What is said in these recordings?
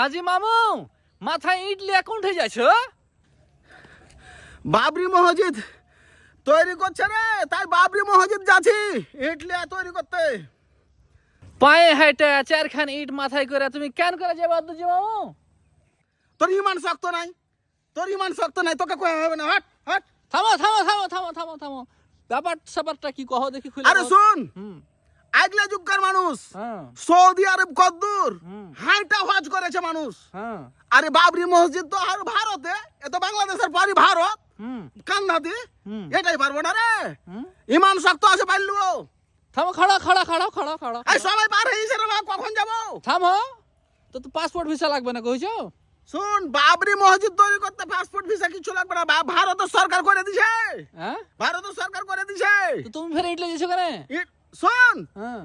হাজি মামু মাথায় ইট লিয়ে কোন উঠে যাচ্ছ বাবরি মসজিদ তৈরি করছে রে তাই বাবরি মসজিদ যাচ্ছি ইটলি তৈরি করতে। পায়ে হাইটে চারখান ইট মাথায় করে তুমি কেন করে যাবে দুজি মামু? তোর ইমান শক্ত নাই তোর ইমান শক্ত নাই তোকে কয়ে হবে না হট হট। থামো থামো থামো থামো থামো থামো। ব্যাপার স্যাপারটা কি কহ দেখি খুলে আরে। শুন হুম। আগলা যুগকার মানুষ। হ্যাঁ। সৌদি আরব কদ্দুর। হাইটা হজ করেছে মানুষ। হ্যাঁ। আরে বাবরি মসজিদ তো আর ভারতে এ তো বাংলাদেশের পরই ভারত। হুম। এটাই পারব না রে। ইমান শক্ত আছে পারলু। থামো খাড়া খাড়া খাড়া খাড়া খাড়া এই সবাই পার হয়েছে রে বাপ, কখন যাব? থামো তো তো পাসপোর্ট ভিসা লাগবে না কইছো? শুন বাবরি মসজিদ তৈরি করতে পাসপোর্ট ভিসা কিছু লাগবে না ভারতের সরকার করে দিছে। হ্যাঁ? ভারতের সরকার করে দিছে। তো তুমি ফের ইটলে যাচ্ছ কেন? শোন। হ্যাঁ।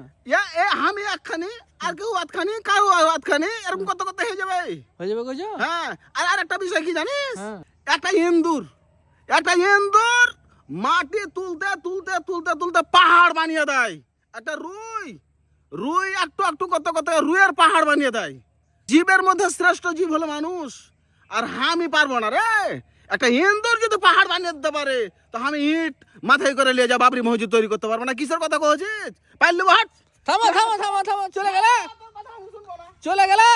এ আমি একখানি আর কেউ আধখানি কাউ আধখানি এরকম করতে করতে হয়ে যাবে? হয়ে যাবে কইছো? হ্যাঁ আর আর একটা বিষয় কি জানিস? হ্যাঁ। একটা ইন্দুর একটা ইন্দুর মাটি তুলতে তুলতে তুলতে তুলতে পাহাড় বানিয়ে দেয়। একটা রুই রুই একটু একটু করতে করতে রুইয়ের পাহাড় বানিয়ে দেয়। জীবের মধ্যে শ্রেষ্ঠ জীব হলো মানুষ আর আমি পারব না রে। একটা ইন্দোর যদি পাহাড় বানিয়ে দিতে পারে তো আমি ইট মাথায় করে নিয়ে যা বাবরি মসজিদ তৈরি করতে পারব না। কিসের কথা কহছিস পাইলে হাট থামো থামো থামো থামো চলে গেলে? তোর কথা আমি শুনব না। চলে গেলে।